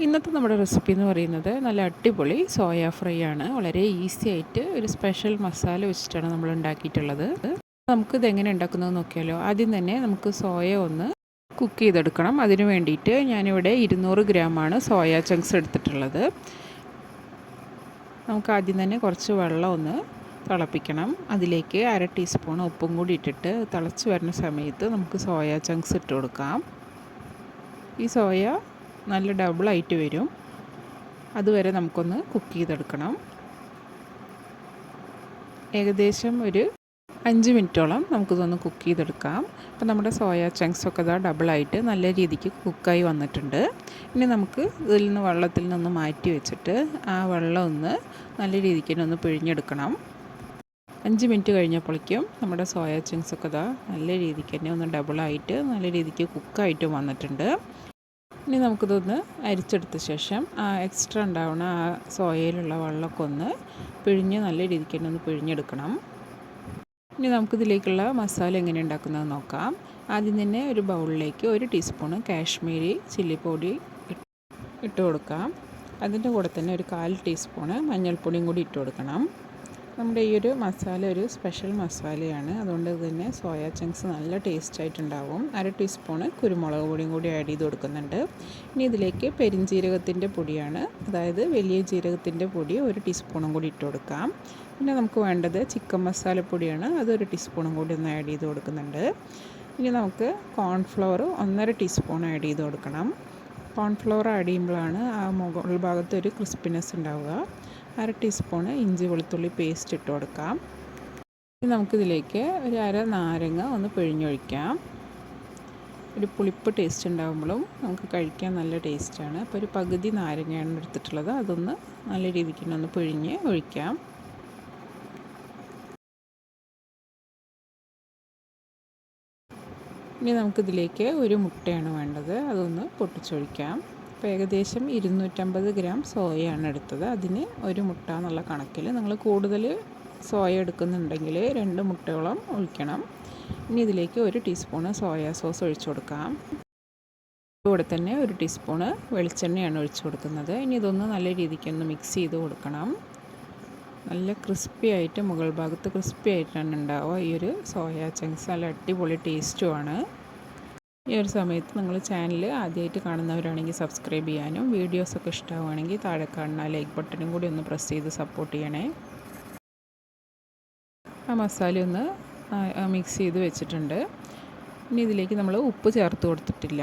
ഇന്നത്തെ നമ്മുടെ റെസിപ്പി എന്ന് പറയുന്നത് നല്ല അടിപൊളി സോയ ഫ്രൈ ആണ്. വളരെ ഈസി ആയിട്ട് ഒരു സ്പെഷ്യൽ മസാല വെച്ചിട്ടാണ് നമ്മൾ ഉണ്ടാക്കിയിട്ടുള്ളത്. നമുക്ക് എങ്ങനെ ഉണ്ടാക്കുന്നത് നോക്കിയാലോ? ആദ്യം തന്നെ നമുക്ക് സോയ ഒന്ന് കുക്ക് ചെയ്തെടുക്കണം. അതിന് വേണ്ടിയിട്ട് ഞാനിവിടെ ഇരുന്നൂറ് ഗ്രാമാണ് സോയ ചങ്ക്സ് എടുത്തിട്ടുള്ളത്. നമുക്ക് ആദ്യം തന്നെ കുറച്ച് വെള്ളം ഒന്ന് തിളപ്പിക്കണം. അതിലേക്ക് അര ടീസ്പൂൺ ഉപ്പും കൂടി ഇട്ടിട്ട് തിളച്ച് വരുന്ന സമയത്ത് നമുക്ക് സോയ ചങ്ക്സ് ഇട്ട് കൊടുക്കാം. ഈ സോയ നല്ല ഡബിളായിട്ട് വരും. അതുവരെ നമുക്കൊന്ന് കുക്ക് ചെയ്തെടുക്കണം. ഏകദേശം ഒരു അഞ്ച് മിനിറ്റോളം നമുക്കിതൊന്ന് കുക്ക് ചെയ്തെടുക്കാം. അപ്പോൾ നമ്മുടെ സോയ ചങ്ക്സ് ഒക്കെ ഇതാ ഡബിളായിട്ട് നല്ല രീതിക്ക് കുക്കായി വന്നിട്ടുണ്ട്. ഇനി നമുക്ക് ഇതിൽ നിന്ന് വെള്ളത്തിൽ നിന്ന് മാറ്റി വെച്ചിട്ട് ആ വെള്ളം ഒന്ന് നല്ല രീതിക്ക് തന്നെ ഒന്ന് പിഴിഞ്ഞെടുക്കണം. അഞ്ച് മിനിറ്റ് കഴിഞ്ഞപ്പോഴേക്കും നമ്മുടെ സോയ ചങ്ക്സ് ഒക്കെ ഇതാ നല്ല രീതിക്ക് തന്നെ ഒന്ന് ഡബിളായിട്ട് നല്ല രീതിക്ക് കുക്കായിട്ടും വന്നിട്ടുണ്ട്. ഇനി നമുക്കിതൊന്ന് അരിച്ചെടുത്ത ശേഷം ആ എക്സ്ട്രാ ഉണ്ടാവുന്ന ആ സോയയിലുള്ള വെള്ളമൊക്കെ ഒന്ന് പിഴിഞ്ഞ് നല്ല രീതിക്ക് തന്നെ ഒന്ന് പിഴിഞ്ഞെടുക്കണം. ഇനി നമുക്കിതിലേക്കുള്ള മസാല എങ്ങനെ ഉണ്ടാക്കുന്നത് നോക്കാം. ആദ്യം തന്നെ ഒരു ബൗളിലേക്ക് ഒരു ടീസ്പൂണ് കാശ്മീരി ചില്ലി പൊടി ഇട്ട് കൊടുക്കാം. അതിന്റെ കൂടെ തന്നെ ഒരു കാൽ ടീസ്പൂണ് മഞ്ഞൾപ്പൊടിയും കൂടി ഇട്ട് കൊടുക്കണം. നമ്മുടെ ഈ ഒരു മസാല ഒരു സ്പെഷ്യൽ മസാലയാണ്. അതുകൊണ്ട് തന്നെ സോയ ചങ്ക്സ് നല്ല ടേസ്റ്റ് ആയിട്ടുണ്ടാവും. അര ടീസ്പൂണ് കുരുമുളക് പൊടിയും കൂടി ആഡ് ചെയ്ത് കൊടുക്കുന്നുണ്ട്. ഇനി ഇതിലേക്ക് പെരിഞ്ജീരകത്തിന്റെ പൊടിയാണ്. അതായത് വലിയ ജീരകത്തിന്റെ പൊടി ഒരു ടീസ്പൂണും കൂടി ഇട്ട് കൊടുക്കാം. പിന്നെ നമുക്ക് വേണ്ടത് ചിക്കൻ മസാലപ്പൊടിയാണ് അതൊരു ടീസ്പൂണും കൂടി ഒന്ന് ആഡ് ചെയ്ത് കൊടുക്കുന്നുണ്ട്. ഇനി നമുക്ക് കോൺഫ്ലവർ ഒന്നര ടീസ്പൂൺ ആഡ് ചെയ്ത് കൊടുക്കണം. കോൺഫ്ലവർ ആഡ് ചെയ്യുമ്പോഴാണ് ആ മുകൾ ഭാഗത്ത് ഒരു ക്രിസ്പിനെസ് ഉണ്ടാവുക. അര ടീസ്പൂണ് ഇഞ്ചി വെളുത്തുള്ളി പേസ്റ്റ് ഇട്ട് കൊടുക്കാം. ഇനി നമുക്കിതിലേക്ക് ഒരു അര നാരങ്ങ ഒന്ന് പിഴിഞ്ഞൊഴിക്കാം. ഒരു പുളിപ്പ് ടേസ്റ്റ് ഉണ്ടാകുമ്പോഴും നമുക്ക് കഴിക്കാൻ നല്ല ടേസ്റ്റാണ് അപ്പോൾ ഒരു പകുതി നാരങ്ങയാണ് എടുത്തിട്ടുള്ളത്. അതൊന്ന് നല്ല രീതിക്ക് ഒന്ന് പിഴിഞ്ഞ് ഒഴിക്കാം. ഇനി നമുക്കിതിലേക്ക് ഒരു മുട്ടയാണ് വേണ്ടത്. അതൊന്ന് പൊട്ടിച്ചൊഴിക്കാം. അപ്പോൾ ഏകദേശം ഇരുന്നൂറ്റമ്പത് ഗ്രാം സോയയാണ് എടുത്തത്. അതിന് ഒരു മുട്ട എന്നുള്ള കണക്കിൽ നിങ്ങൾ കൂടുതൽ സോയ എടുക്കുന്നുണ്ടെങ്കിൽ രണ്ട് മുട്ടയോളം ഒഴിക്കണം. ഇനി ഇതിലേക്ക് ഒരു ടീസ്പൂണ് സോയ സോസ് ഒഴിച്ചു കൊടുക്കാം. കൂടെ തന്നെ ഒരു ടീസ്പൂണ് വെളിച്ചെണ്ണയാണ് ഒഴിച്ചു കൊടുക്കുന്നത്. ഇനി ഇതൊന്ന് നല്ല രീതിക്ക് ഒന്ന് മിക്സ് ചെയ്ത് കൊടുക്കണം. നല്ല ക്രിസ്പി ആയിട്ട് മുകൾ ഭാഗത്ത് ക്രിസ്പി ആയിട്ടാണ് ഉണ്ടാവുക ഈ ഒരു സോയ ചങ്ക്സ്. നല്ല അടിപൊളി ടേസ്റ്റുമാണ് ഈ ഒരു സമയത്ത് നിങ്ങൾ ചാനൽ ആദ്യമായിട്ട് കാണുന്നവരാണെങ്കിൽ സബ്സ്ക്രൈബ് ചെയ്യാനും വീഡിയോസൊക്കെ ഇഷ്ടമാവുകയാണെങ്കിൽ താഴെ കാണുന്ന ലൈക്ക് ബട്ടണും കൂടി ഒന്ന് പ്രസ് ചെയ്ത് സപ്പോർട്ട് ചെയ്യണേ. ആ മസാല ഒന്ന് മിക്സ് ചെയ്ത് വെച്ചിട്ടുണ്ട്. ഇനി ഇതിലേക്ക് നമ്മൾ ഉപ്പ് ചേർത്ത് കൊടുത്തിട്ടില്ല.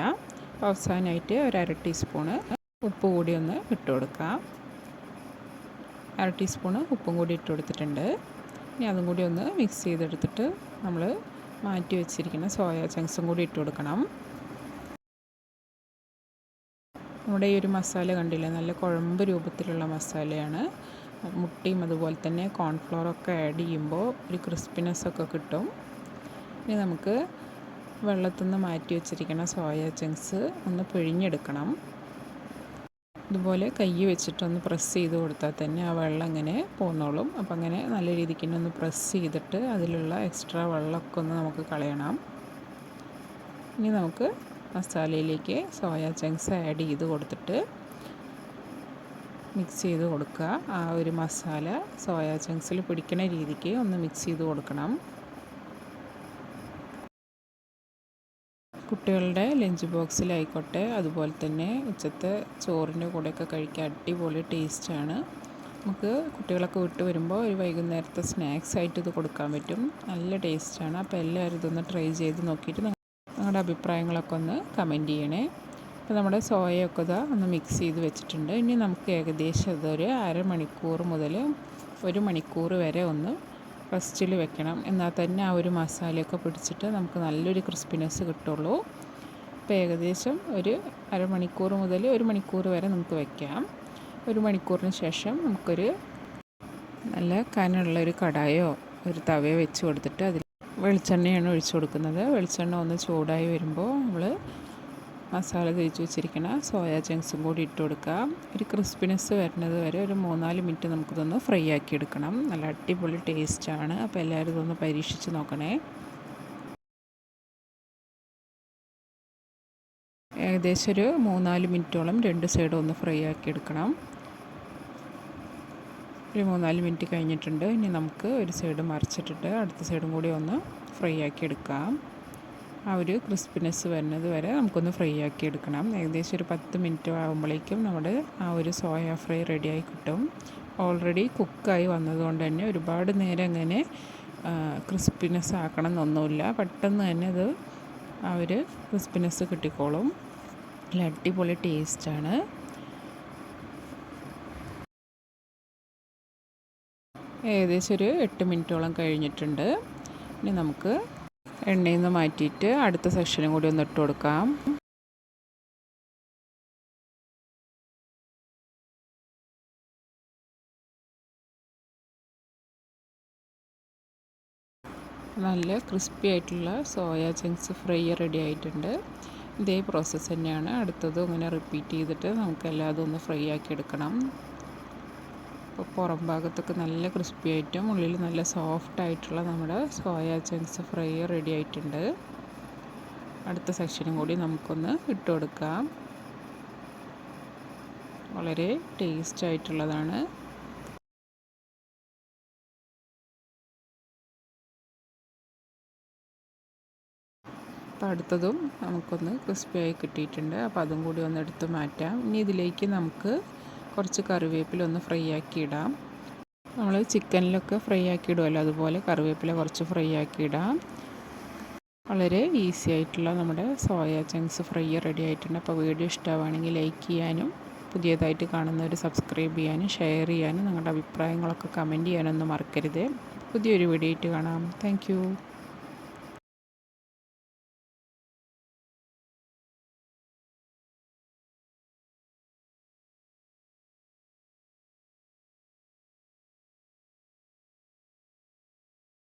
അവസാനമായിട്ട് ഒരു അര ടീസ്പൂണ് ഉപ്പ് കൂടി ഒന്ന് ഇട്ട് കൊടുക്കാം. അര ടീസ്പൂണ് ഉപ്പും കൂടി ഇട്ട് കൊടുത്തിട്ടുണ്ട്. ഇനി അതും കൂടി ഒന്ന് മിക്സ് ചെയ്തെടുത്തിട്ട് നമ്മൾ മാറ്റി വെച്ചിരിക്കുന്ന സോയ ചങ്ക്സും കൂടി ഇട്ട് കൊടുക്കണം. നമ്മുടെ ഈ ഒരു മസാല കണ്ടില്ലേ? നല്ല കുഴമ്പ് രൂപത്തിലുള്ള മസാലയാണ്. മുട്ടയും അതുപോലെ തന്നെ കോൺഫ്ലോറൊക്കെ ആഡ് ചെയ്യുമ്പോൾ ഒരു ക്രിസ്പിനെസ് ഒക്കെ കിട്ടും. ഇനി നമുക്ക് വെള്ളത്തിൽ നിന്ന് മാറ്റി വെച്ചിരിക്കുന്ന സോയ ചങ്ക്സ് ഒന്ന് പിഴിഞ്ഞെടുക്കണം. ഇതുപോലെ കൈ വെച്ചിട്ടൊന്ന് പ്രസ് ചെയ്ത് കൊടുത്താൽ തന്നെ ആ വെള്ളം അങ്ങനെ പോന്നോളും. അപ്പം അങ്ങനെ നല്ല രീതിക്ക് തന്നെ ഒന്ന് പ്രസ് ചെയ്തിട്ട് അതിലുള്ള എക്സ്ട്രാ വെള്ളമൊക്കെ ഒന്ന് നമുക്ക് കളയണം. ഇനി നമുക്ക് മസാലയിലേക്ക് സോയ ചങ്ക്സ് ആഡ് ചെയ്ത് കൊടുത്തിട്ട് മിക്സ് ചെയ്ത് കൊടുക്കുക. ആ ഒരു മസാല സോയ ചങ്ക്സിൽ പിടിക്കുന്ന രീതിക്ക് ഒന്ന് മിക്സ് ചെയ്ത് കൊടുക്കണം. കുട്ടികളുടെ ലഞ്ച് ബോക്സിലായിക്കോട്ടെ. അതുപോലെ തന്നെ ഉച്ചത്തെ ചോറിന്റെ കൂടെയൊക്കെ കഴിക്കാൻ അടിപൊളി ടേസ്റ്റാണ്. നമുക്ക് കുട്ടികളൊക്കെ വിട്ട് വരുമ്പോൾ ഒരു വൈകുന്നേരത്തെ സ്നാക്സ് ആയിട്ട് ഇത് കൊടുക്കാൻ പറ്റും. നല്ല ടേസ്റ്റാണ്. അപ്പോൾ എല്ലാവരും ഇതൊന്ന് ട്രൈ ചെയ്ത് നോക്കിയിട്ട് നിങ്ങളുടെ അഭിപ്രായങ്ങളൊക്കെ ഒന്ന് കമന്റ് ചെയ്യണേ. അപ്പോൾ നമ്മുടെ സോയയൊക്കെ ഇതാ ഒന്ന് മിക്സ് ചെയ്ത് വെച്ചിട്ടുണ്ട്. ഇനി നമുക്ക് ഏകദേശം ഇതൊരു അരമണിക്കൂർ മുതൽ ഒരു മണിക്കൂർ വരെ ഒന്ന് റെസ്റ്റിൽ വെക്കണം. എന്നാൽ തന്നെ ആ ഒരു മസാലയൊക്കെ പിടിച്ചിട്ട് നമുക്ക് നല്ലൊരു ക്രിസ്പിനെസ് കിട്ടുള്ളൂ. അപ്പോൾ ഏകദേശം ഒരു അരമണിക്കൂർ മുതൽ ഒരു മണിക്കൂർ വരെ നമുക്ക് വെക്കാം. ഒരു മണിക്കൂറിന് ശേഷം നമുക്കൊരു നല്ല കനുള്ള ഒരു കടായോ ഒരു തവയോ വെച്ച് കൊടുത്തിട്ട് അതിൽ വെളിച്ചെണ്ണയാണ് ഒഴിച്ചു കൊടുക്കുന്നത്. വെളിച്ചെണ്ണ ഒന്ന് ചൂടായി വരുമ്പോൾ നമ്മൾ മസാല തേച്ച് വെച്ചിരിക്കണ സോയ ചങ്ക്സും കൂടി ഇട്ട് കൊടുക്കുക. ഒരു ക്രിസ്പിനെസ് വരുന്നത് വരെ ഒരു മൂന്നാൽ മിനിറ്റ് നമുക്കിതൊന്ന് ഫ്രൈ ആക്കി എടുക്കണം. നല്ല അടിപൊളി ടേസ്റ്റാണ് അപ്പോൾ എല്ലാവരും ഇതൊന്ന് പരീക്ഷിച്ച് നോക്കണേ. ഏകദേശം ഒരു മൂന്നാൽ മിനിറ്റോളം രണ്ട് സൈഡും ഒന്ന് ഫ്രൈ ആക്കി എടുക്കണം. ഒരു മൂന്നാൽ മിനിറ്റ് കഴിഞ്ഞിട്ടുണ്ട്. ഇനി നമുക്ക് ഒരു സൈഡ് മറിച്ചിട്ടിട്ട് അടുത്ത സൈഡും കൂടി ഒന്ന് ഫ്രൈ ആക്കി എടുക്കാം. ആ ഒരു ക്രിസ്പിനെസ് വരുന്നത് വരെ നമുക്കൊന്ന് ഫ്രൈ ആക്കി എടുക്കണം. ഏകദേശം ഒരു പത്ത് മിനിറ്റ് ആകുമ്പോഴേക്കും നമ്മുടെ ആ ഒരു സോയ ഫ്രൈ റെഡിയായി കിട്ടും. ഓൾറെഡി കുക്കായി വന്നതുകൊണ്ട് തന്നെ ഒരുപാട് നേരം അങ്ങനെ ക്രിസ്പിനെസ് ആക്കണം എന്നൊന്നുമില്ല. പെട്ടെന്ന് തന്നെ അത് ആ ഒരു ക്രിസ്പിനെസ് കിട്ടിക്കോളും. നല്ല അടിപൊളി ടേസ്റ്റാണ് ഏകദേശം ഒരു എട്ട് മിനിറ്റോളം കഴിഞ്ഞിട്ടുണ്ട്. ഇനി നമുക്ക് എണ്ണയിൽ നിന്ന് മാറ്റിയിട്ട് അടുത്ത സെക്ഷനും കൂടി ഒന്ന് ഇട്ട് കൊടുക്കാം. നല്ല ക്രിസ്പി ആയിട്ടുള്ള സോയ ചങ്ക്സ് ഫ്രൈ റെഡി ആയിട്ടുണ്ട്. ഇതേ പ്രോസസ്സ് തന്നെയാണ്. അടുത്തതും ഇങ്ങനെ റിപ്പീറ്റ് ചെയ്തിട്ട് നമുക്ക് എല്ലാതും ഒന്ന് ഫ്രൈ ആക്കി എടുക്കണം. അപ്പോൾ പുറം ഭാഗത്തൊക്കെ നല്ല ക്രിസ്പി ആയിട്ടും ഉള്ളിൽ നല്ല സോഫ്റ്റ് ആയിട്ടുള്ള നമ്മുടെ സോയ ചങ്ക്സ് ഫ്രൈ റെഡി ആയിട്ടുണ്ട്. അടുത്ത സെക്ഷനും കൂടി നമുക്കൊന്ന് ഇട്ട് കൊടുക്കാം. വളരെ ടേസ്റ്റ് ആയിട്ടുള്ളതാണ്. അപ്പോൾ അടുത്തതും നമുക്കൊന്ന് ക്രിസ്പിയായി കിട്ടിയിട്ടുണ്ട്. അപ്പോൾ അതും കൂടി ഒന്ന് എടുത്ത് മാറ്റാം. ഇനി ഇതിലേക്ക് നമുക്ക് കുറച്ച് കറിവേപ്പില ഒന്ന് ഫ്രൈ ആക്കി ഇടാം നമ്മൾ ചിക്കനിലൊക്കെ ഫ്രൈ ആക്കി ഇടുമല്ലോ അതുപോലെ കറിവേപ്പില കുറച്ച് ഫ്രൈ ആക്കി ഇടാം വളരെ ഈസി ആയിട്ടുള്ള നമ്മുടെ സോയ ചങ്ക്സ് ഫ്രൈ റെഡി ആയിട്ടുണ്ട്. അപ്പോൾ വീഡിയോ ഇഷ്ടമാണെങ്കിൽ ലൈക്ക് ചെയ്യാനും പുതിയതായിട്ട് കാണുന്നവർ സബ്സ്ക്രൈബ് ചെയ്യാനും ഷെയർ ചെയ്യാനും നിങ്ങളുടെ അഭിപ്രായങ്ങളൊക്കെ കമന്റ് ചെയ്യാനൊന്നും മറക്കരുത്. പുതിയൊരു വീഡിയോ ആയിട്ട് കാണാം. താങ്ക്